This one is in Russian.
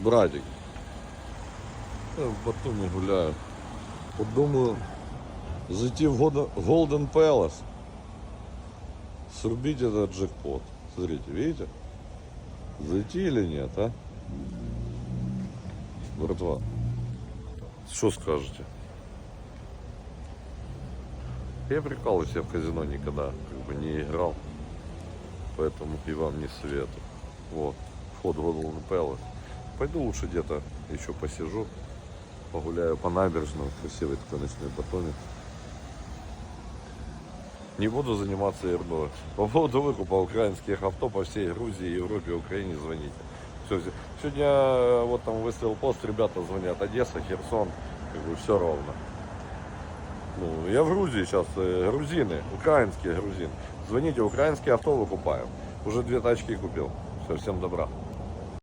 братик. Я в Батумі гуляю. От думаю, зайти в Голден Пелос, срубить этот джекпот. Смотрите, видите? Зайти или нет, а? Братва, что скажете? Я прикалываюсь, я в казино никогда как бы не играл, поэтому и вам не советую. Вот, вход в Golden Palace. Пойду лучше где-то еще посижу, погуляю по набережной, красивый такой ночной батоник. Не буду заниматься ердой. По поводу выкупа украинских авто по всей Грузии, Европе, Украине звоните. Все, сегодня э, вот там выставил пост, ребята звонят, Одесса, Херсон, как бы все ровно. Ну, я в Грузии сейчас, э, грузины, украинские грузины. Звоните, украинские авто выкупаем. Уже две тачки купил. Все, всем добра.